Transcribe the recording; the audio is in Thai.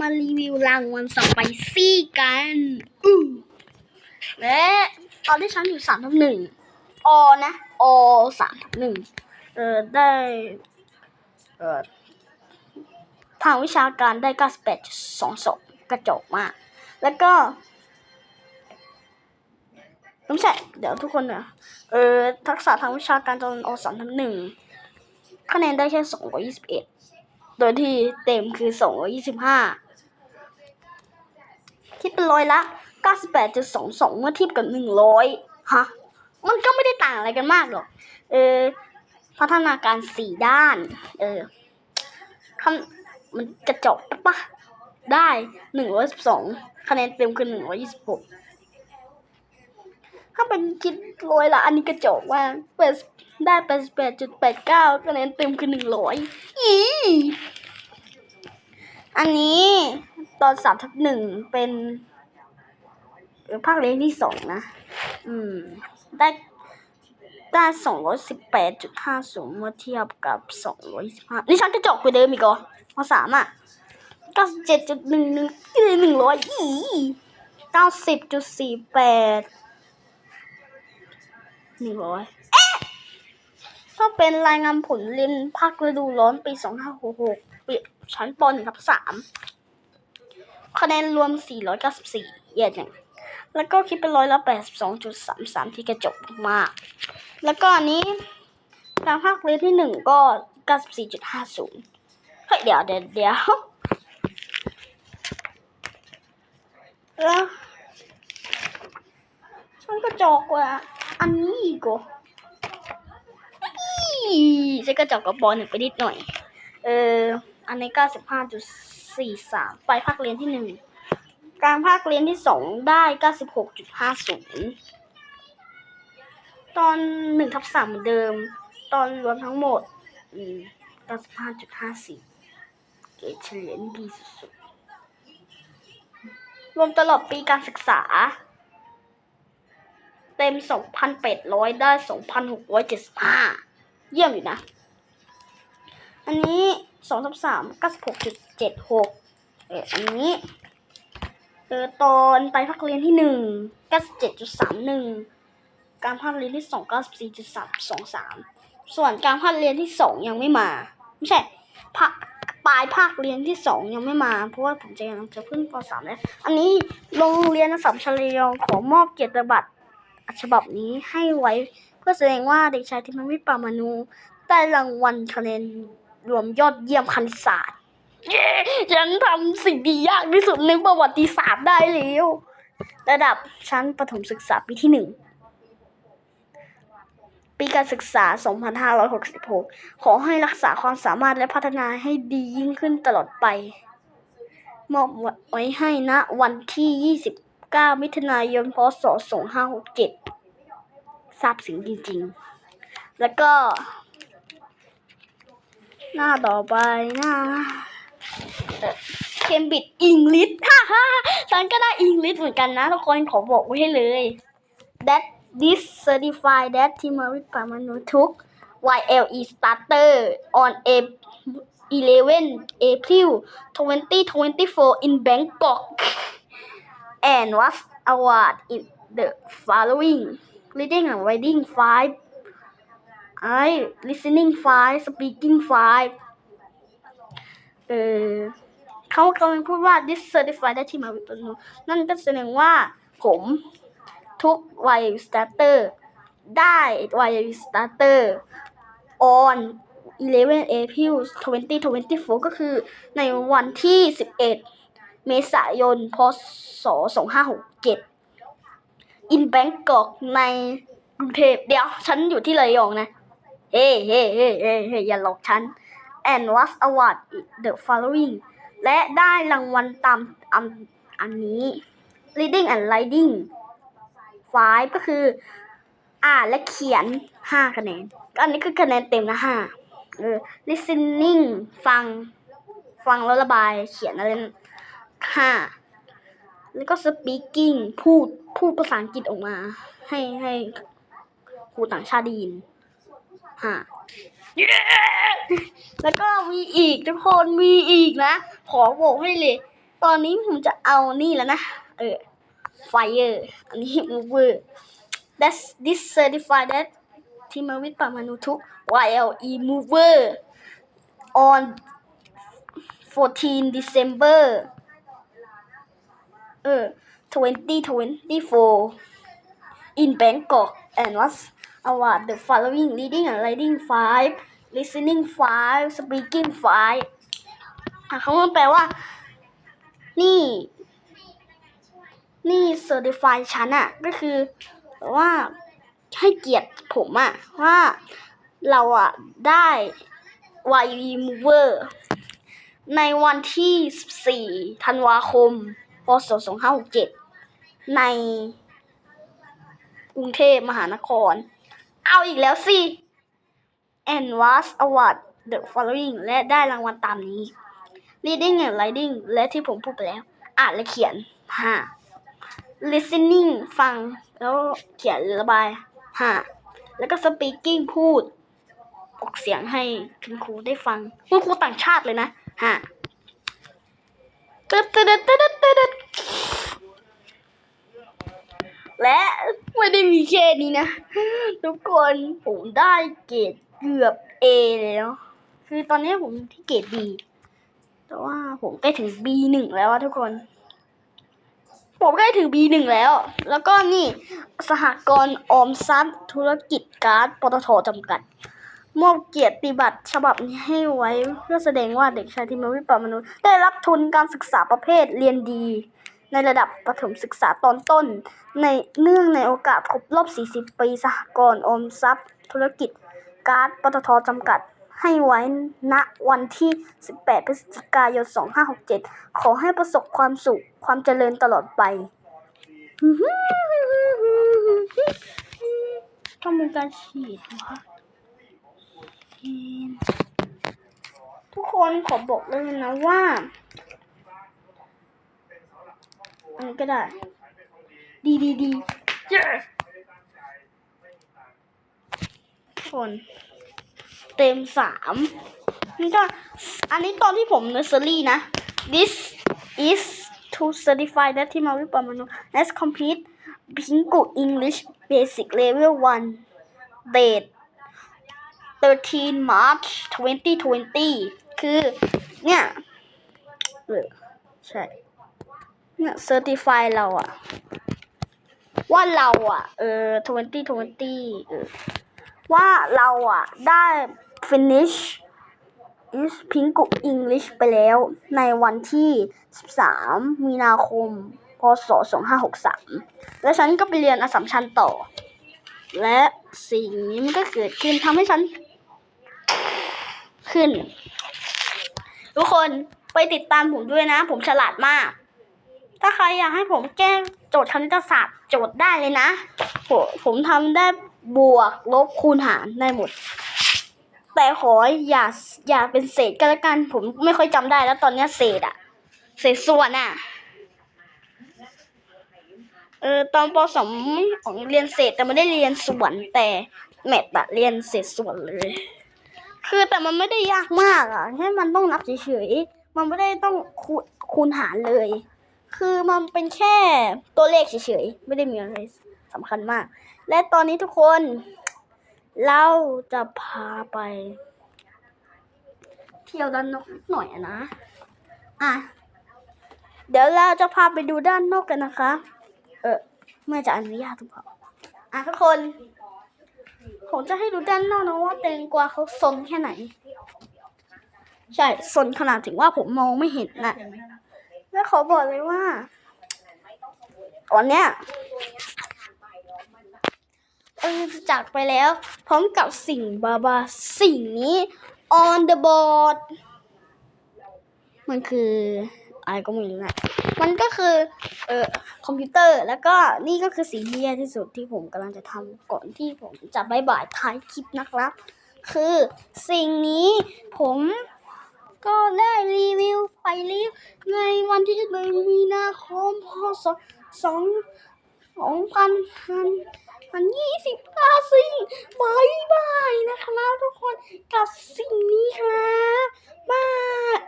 มารีวิวรางวัลสไปซี่กันอู้และตอนที่ฉันอยู่สามทับหนึ่งอนะอสามทับหนึ่งเออได้เออทางวิชาการได้เก้าสิบแปดสองสองกระจกมาก แล้วก็ไม่ใช่ เดี๋ยวทุกคนเนี่ยเออทักษะทางวิชาการตอนอสามทับหนึ่งคะแนนได้แค่สองร้อยยี่สิบเอ็ดโดยที่เต็มคือสองร้อยี่สิบห้า คิดเป็นร้อยละ 98.22 เมื่อเทียบกับ 100 ฮะ มันก็ไม่ได้ต่างอะไรกันมากหรอก เออ พัฒนาการสี่ด้าน เออคำมันกระจอกปะได้ 112 คะแนนเต็มคือ 126 ถ้าเป็นคิดร้อยละ อันนี้กระจกว่ากเปิดได้88.89คะแนนเต็มคือ100อีอันนี้ ตอนสามทับหนึ่งเป็นภาคเรียนที่สองนะ อืม ได้ได้สองร้อยสิบแปดจุดห้าศูนย์เมื่อเทียบกับสองร้อยสิบห้านี่ฉันจะจบไปเดิมอีกเหรอพอสามอะเก้าสิบเจ็ดจุดหนึ่งหนึ่งหนึ่งร้อยอีเก้าสิบจุดสี่แปดหนึ่งร้อยเอ๊ะถ้าเป็นรายงานผลเรียนภาคฤดูร้อนปีสองห้าหกหกปีชั้นปหนึ่งทับสาม คะแนนรวมสี่ร้อยเก้าสิบสี่เยี่ยงแล้วก็คิดเป็นร้อยละแปดสิบสองจุดสามสามที่กระจกมาก แล้วก็อันนี้การภาคเรียนที่หนึ่งก็เก้าสิบสี่จุดห้าศูนย์เฮ้ยเดี๋ยวเดี๋ยวเดี๋ยวแล้วฉันกระจอกว่าอันนี้อีกเหรออีฉันกระจกกับบอลหนึ่งไปนิดหน่อย เออ อันนี้เก้าสิบห้าจุด สี่สามไปภาคเรียนที่หนึ่งกลารภาคเรียนที่สองได้เก้าสิบหกจุดห้าศูนย์ตอนหนึ่งทับสามเหมือนเดิม ตอนรวมทั้งหมดเก้าสิบห้าจุดห้าสี่เกรดเฉลี่ยดีสุดๆ รวมตลอดปีการศึกษา เต็มสองพันแปดร้อยได้สองพันหกร้อยเจ็ดสิบห้าเยี่ยมอยู่นะ อันนี้สองทับสาม เจ็ดหกเอออันนี้เออตอนไปภาคเรียนที่หนึ่งเก้าสิบเจ็ดจุดสามหนึ่งการภาคเรียนที่สองเก้าสิบสี่จุดสามสองสามส่วนการภาคเรียนที่สองยังไม่มาไม่ใช่ภาคปลายภาคเรียนที่สองยังไม่มา เพราะว่าผมจะกำลังจะขึ้นปสามแล้ว อันนี้โรงเรียนสัมชัญระยองขอมอบเกียรติบัตรฉบับนี้ให้ไว้เพื่อแสดงว่าเด็กชายธิมวิทย์ปามานูได้รางวัลคะแนนรวมยอดเยี่ยมคณิตศาสตร์ เย้ฉันทำสิ่งที่ยากที่สุดในประวัติศาสตร์ได้แล้ว ระดับชั้นประถมศึกษาปีที่หนึ่งปีการศึกษา 2566 ขอให้รักษาความสามารถและพัฒนาให้ดียิ่งขึ้นตลอดไป มอบไว้ให้ณวันที่ 29 มิถุนายน พศ 2567 ทราบสิ่งจริง ๆ แล้วก็ หน้าต่อไปหน้า เคมบิดอิงลิสฮ่าฮ่าฉันก็ได้อิงลิสเหมือนกันนะทุกคนขอบอกไว้ให้เลย that this certified that Timothy Pamano took YLE starter on a 11 April 2024 in Bangkok and was awarded in the following reading and writing 5 I listening 5 speaking 5เออ เขากำลังพูดว่า this certified ได้ที่มาวิปนุนั่นก็แสดงว่าผมทุก y starter ได้ y starter on 11 April 2024 ก็คือในวันที่ 11 เมษายน พศ 2567 in Bangkok ในกรุงเทพเดี๋ยวฉันอยู่ที่ระยองนะ เฮ้เฮ้เฮ้เฮ้อย่าหลอกฉัน and was award the following และได้รางวัลตามอันอันนี้ reading and writing 5ก็คือ อ่านและเขียน 5 คะแนน ก็อันนี้คือคะแนนเต็มนะ5เออ listening ฟัง ฟังแล้วระบาย เขียนอะไร5แล้วก็ speaking พูด พูดภาษาอังกฤษออกมา ให้ให้ครูต่างชาติได้ยิน5 แล้วก็มีอีกทุกคนมีอีกนะ ขอบอกให้เลย ตอนนี้ผมจะเอานี่แล้วนะ เออ fire อันนี้ mover that's this certified that ที่มาวิทย์ปามานุทุก YLE mover on 14 December เออ2024 in Bangkok and was award the following reading and writing 5 listening 5 speaking 5อะเขามันแปลว่า นี่ นี่ certify ฉันอะก็คือว่าให้เกียรติผมอะว่าเราอะได้ YE mover ในวันที่ 14 ธันวาคม พศ 2567 ในกรุงเทพมหานคร เอาอีกแล้วสิ and was award the following และได้รางวัลตามนี้ reading and writing และที่ผมพูดไปแล้ว อ่านและเขียนห้า listening ฟัง แล้วเขียนระบายห้าแล้วก็ speaking พูด ออกเสียงให้คุณครูได้ฟัง คุณครูต่างชาติเลยนะฮะตึ๊ดตึ๊ดตึ๊ดตึ๊ดตึ๊ดตึ๊ดและไม่ได้มี แค่นี้นะ ทุกคนผมได้เกรดเกือบ A แล้ว คือตอนนี้ผมที่เกรด B แต่ว่าผมใกล้ถึง B หนึ่งแล้วทุกคน ผมใกล้ถึง B หนึ่งแล้ว แล้วก็นี่สหกรณ์ออมทรัพย์ธุรกิจการ์ดปตทจำกัดมอบเกียรติบัตรฉบับนี้ให้ไว้เพื่อแสดงว่าเด็กชายทิมวิปามนุษย์ได้รับทุนการศึกษาประเภทเรียนดี ในระดับประถมศึกษาตอนต้น ในเนื่องในโอกาสครบรอบ 40 ปีสหกรณ์อมทรัพย์ ธุรกิจการ์ดปตทจำกัด ให้ไว้ณวันที่ 18 พฤศจิกายน 2567 ขอให้ประสบความสุขความเจริญตลอดไปต้องมีการฉีดวะทุกคนขอบอกเลยนะว่า อันนี้ก็ได้ ดีดีดีเย้ทุกคน เต็มสามนี่ก็ อันนี้ตอนที่ผมเนอร์เซอรี่นะ this is to certify that ที่มาวิปามานุ has complete Pingu English Basic Level 1 date 13 March 2020 คือ เนี่ย เออใช่เนี่ย certify เราอะว่าเราอะเออ2020เออว่าเราอะได้ finish is Pink English ไปแล้วในวันที่ 13 มีนาคม พศ 2563 แล้วฉันก็ไปเรียนอสสัมชัญต่อ และสิ่งนี้มันก็เกิดขึ้นทำให้ฉัน ขึ้น ทุกคนไปติดตามผมด้วยนะ ผมฉลาดมาก ถ้าใครอยากให้ผมแก้โจทย์คณิตศาสตร์โจทย์ได้เลยนะผมผมทำได้บวกลบคูณหารได้หมด แต่ขออย่าอย่าเป็นเศษก็แล้วกัน ผมไม่ค่อยจำได้แล้วตอนนี้เศษอะเศษส่วนอะเออตอนปสองของเรียนเศษแต่ไม่ได้เรียนส่วนแต่แมทอะเรียนเศษส่วนเลย คือแต่มันไม่ได้ยากมากอะแค่มันต้องนับเฉยๆมันไม่ได้ต้องคูณคูณหารเลย คือมันเป็นแค่ตัวเลขเฉยๆ ไม่ได้มีอะไรสำคัญมาก และตอนนี้ทุกคน เราจะพาไป เที่ยวด้านนอกหน่อยนะ อะ เดี๋ยวเราจะพาไปดูด้านนอกกันนะคะ เออไม่จะอนุญาตหรือเปล่าอะทุกคน ผมจะให้ดูด้านนอกนะว่าแตงกวาเขาซนแค่ไหน ใช่ซนขนาดถึงว่าผมมองไม่เห็นนะ และขอบอกเลยว่าวันเนี้ยเออจะจากไปแล้ว พร้อมกับสิ่งบาบาสิ่งนี้ on the board มันคืออะไรก็ไม่รู้นะมันก็คือเอ่อคอมพิวเตอร์แล้วก็นี่ก็คือสิ่งที่แย่ที่สุดที่ผมกำลังจะทำก่อนที่ผมจะบายบายท้ายคลิปนะครับ คือสิ่งนี้ผม ก็ได้รีวิวไปรีวิวในวันที่หนึ่งมีนาคมพศสองสองพันพันยี่สิบเก้าสิ่งบายบายนะครับทุกคนกับสิ่งนี้ครับบาย